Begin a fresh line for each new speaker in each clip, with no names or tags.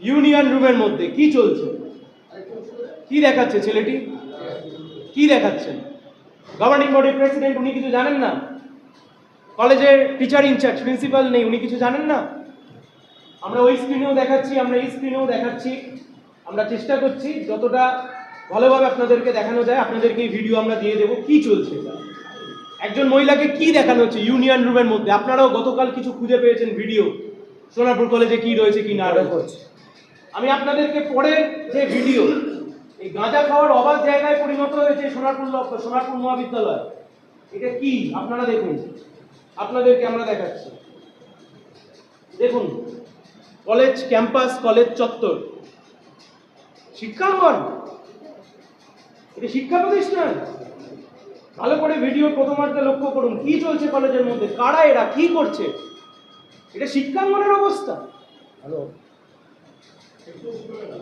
Union রুমের মধ্যে কি চলছে? কি দেখাচ্ছে ছেলেটি? কি দেখাচ্ছেন? গভর্নিং বডির প্রেসিডেন্ট উনি কিছু জানেন না? কলেজের টিচার ইনচার্জ প্রিন্সিপাল নেই, উনি কিছু জানেন না? আমরা ওই স্ক্রিনেও দেখাচ্ছি, আমরা এই স্ক্রিনেও দেখাচ্ছি। আমরা চেষ্টা করছি, যতটা ভালোভাবে আপনাদেরকে দেখানো যায়, আপনাদেরকে এই ভিডিও আমরা দিয়ে দেবো, কি চলছে? একজন মহিলাকে কি দেখানো হচ্ছে ইউনিয়ন রুমের মধ্যে? আপনারাও গতকাল কিছু খুঁজে পেয়েছেন ভিডিও সোনারপুর কলেজে কি রয়েছে, কি না রয়েছে? আমি আপনাদেরকে পরের যে ভিডিও, এই গাঁজা খাওয়ার অবাধ জায়গায় পরিণত হয়েছে সোনারপুর সোনারপুর মহাবিদ্যালয়। এটা কি? আপনারা দেখুন। আপনাদেরকে আমরা দেখাচ্ছি। দেখুন, কলেজ ক্যাম্পাস, কলেজ চত্বর। শিক্ষাঙ্গন এটা শিক্ষা প্রতিষ্ঠান। ভালো করে ভিডিও প্রথমার্ধে লক্ষ্য করুন। কি চলছে কলেজের মধ্যে? কারা এরা? কি করছে? এটা শিক্ষাঙ্গনের অবস্থা।
হ্যালো।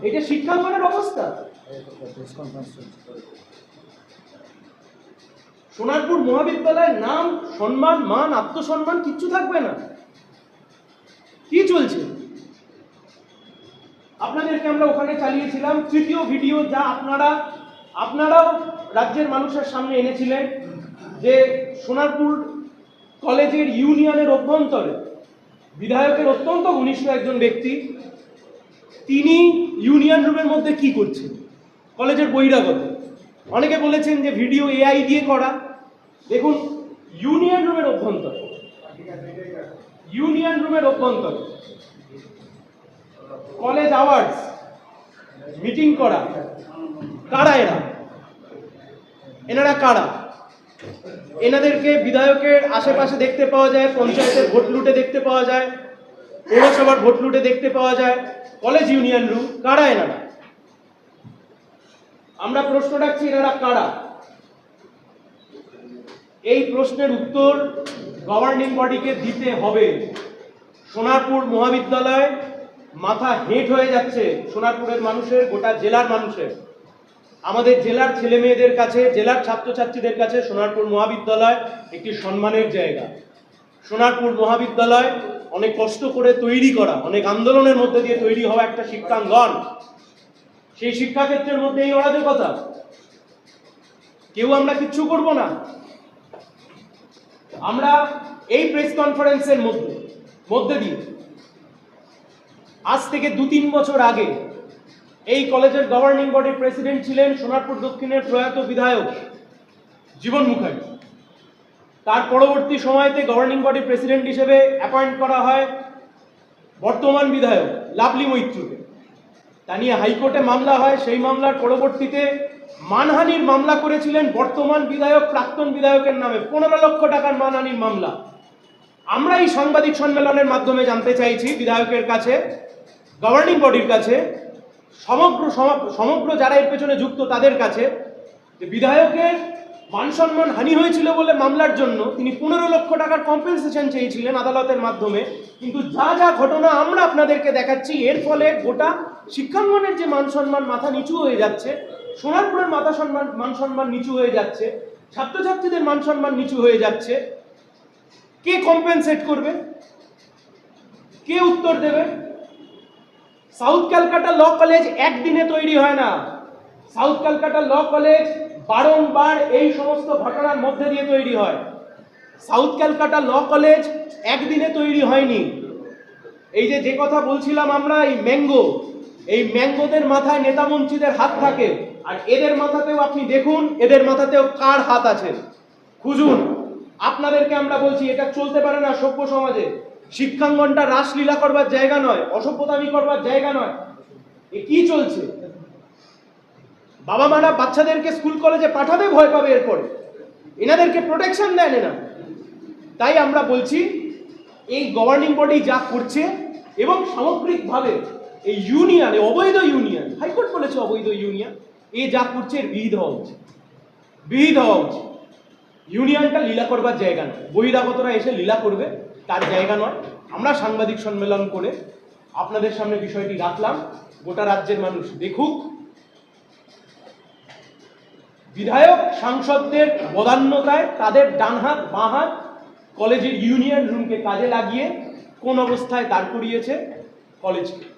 এটা শিক্ষাঙ্গনের অবস্থা। সোনারপুর মহাবিদ্যালয়ের নাম, সম্মান, মান, আত্মসম্মান কিচ্ছু থাকবে না। কি চলছে? আপনাদেরকে আমরা ওখানে চালিয়েছিলাম। তৃতীয় ভিডিও যা আপনারা, আপনারাও রাজ্যের মানুষের সামনে এনেছিলেন যে সোনারপুর কলেজের ইউনিয়নের অভ্যন্তরে বিধায়কের অত্যন্ত ঘনিষ্ঠ একজন ব্যক্তি তিনি ইউনিয়ন রুমের মধ্যে কি করছেন? কলেজের বহিরাগত। অনেকে বলেছেন যে ভিডিও এআই দিয়ে করা। দেখুন, ইউনিয়ন রুমের অভ্যন্তরে। ইউনিয়ন রুমের অভ্যন্তরে। কলেজ আওয়ার্স, মিটিং করা। কারা এরা? এনারা কারা? এনাদেরকে বিধায়কের আশেপাশে দেখতে পাওয়া যায়, পঞ্চায়েতের ভোট লুটে দেখতে পাওয়া যায়, পৌরসভার ভোট লুটে দেখতে পাওয়া যায়। কলেজ ইউনিয়ন রুম কারা এনারা? আমরা প্রশ্ন রাখছি এনারা কারা? এই প্রশ্নের উত্তর গভর্নিং বডিকে দিতে হবে। সোনারপুর মহাবিদ্যালয় মাথা হেঁট হয়ে যাচ্ছে সোনারপুরের মানুষের, গোটা জেলার মানুষের। আমাদের জেলার ছেলে মেয়েদের কাছে, জেলার ছাত্রছাত্রীদের কাছে সোনারপুর মহাবিদ্যালয় একটি সম্মানের জায়গা। সোনারপুর মহাবিদ্যালয় অনেক কষ্ট করে তৈরি করা, অনেক আন্দোলনের মধ্যে দিয়ে তৈরি হওয়া একটা শিক্ষাঙ্গন। সেই শিক্ষাক্ষেত্রের মধ্যে এই অরাজকতা। কেউ আমরা কিচ্ছু করব না। আমরা এই প্রেস কনফারেন্সের মধ্যে মধ্যে দিয়ে আজ থেকে দু তিন বছর আগে এই কলেজের গভর্নিং বডির প্রেসিডেন্ট ছিলেন সোনারপুর দক্ষিণের প্রয়াত বিধায়ক জীবন মুখার্জি। তার পরবর্তী সময়তে গভর্নিং বডির প্রেসিডেন্ট হিসেবে অ্যাপয়েন্ট করা হয় বর্তমান বিধায়ক লাভলি মৈত্রকে। তা নিয়ে হাইকোর্টে মামলা হয়। সেই মামলার পরবর্তীতে মানহানির মামলা করেছিলেন বর্তমান বিধায়ক, প্রাক্তন বিধায়কের নামে পনেরো লক্ষ টাকার মানহানির মামলা। আমরা এই সাংবাদিক সম্মেলনের মাধ্যমে জানতে চাইছি বিধায়কের কাছে গভর্নিং বডির কাছে, সমগ্র সম- সমগ্র যারা এর পেছনে যুক্ত তাদের কাছে যে বিধায়কের মান সম্মান হানি হয়েছিল বলে মামলার জন্য তিনি পনেরো লক্ষ টাকার কম্পেনসেশন চেয়েছিলেন আদালতের মাধ্যমে। কিন্তু যা যা ঘটনা আমরা আপনাদেরকে দেখাচ্ছি, এর ফলে গোটা শিক্ষাঙ্গনের যে মান সম্মান মাথা নিচু হয়ে যাচ্ছে, সোনারপুরের মাথা সম্মান, মান সম্মান নিচু হয়ে যাচ্ছে, ছাত্রছাত্রীদের মান সম্মান নিচু হয়ে যাচ্ছে। কে কম্পেনসেট করবে? কে উত্তর দেবে? সাউথ ক্যালকাটা ল কলেজ একদিনে তৈরি হয় না। সাউথ ক্যালকাটা ল কলেজ বারংবার এই সমস্ত ঘটনার মধ্যে দিয়ে তৈরি হয়। সাউথ ক্যালকাটা ল কলেজ একদিনে তৈরি হয়নি। এই যে যে কথা বলছিলাম আমরা, এই ম্যাঙ্গো, এই ম্যাঙ্গোদের মাথায় নেতা মন্ত্রীদের হাত থাকে। আর এদের মাথাতেও আপনি দেখুন, এদের মাথাতেও কার হাত আছে। খুঁজুন, আপনাদেরকে আমরা বলছি, এটা চলতে পারে না সভ্য সমাজে। শিক্ষাঙ্গনটা রাসলীলা করবার জায়গা নয়, অসভ্যতামি করবার জায়গা নয়। এ কি চলছে? বাবা মারা বাচ্চাদেরকে স্কুল কলেজে পাঠাবে, ভয় পাবে এরপরে। এনাদেরকে প্রোটেকশন দেন এনা তাই আমরা বলছি, এই গভর্নিং বডি যা করছে এবং সামগ্রিকভাবে এই ইউনিয়ন অবৈধ ইউনিয়ন হাইকোর্ট বলেছে অবৈধ ইউনিয়ন এ যা করছে এর বিহিত হওয়া উচিত। বিহিত হওয়া উচিত। ইউনিয়নটা লীলা করবার জায়গা নয়। বহিরাগতরা এসে লীলা করবে, তার জায়গা নয়। আমরা সাংবাদিক সম্মেলন করে আপনাদের সামনে বিষয়টি রাখলাম। গোটা রাজ্যের মানুষ দেখুক। বিধায়ক সাংসদদের বদান্যতায় তাদের ডানহাত, বাঁহাত কলেজের ইউনিয়ন রুমকে কাজে লাগিয়ে কোন অবস্থায় দাঁড় করিয়েছে কলেজকে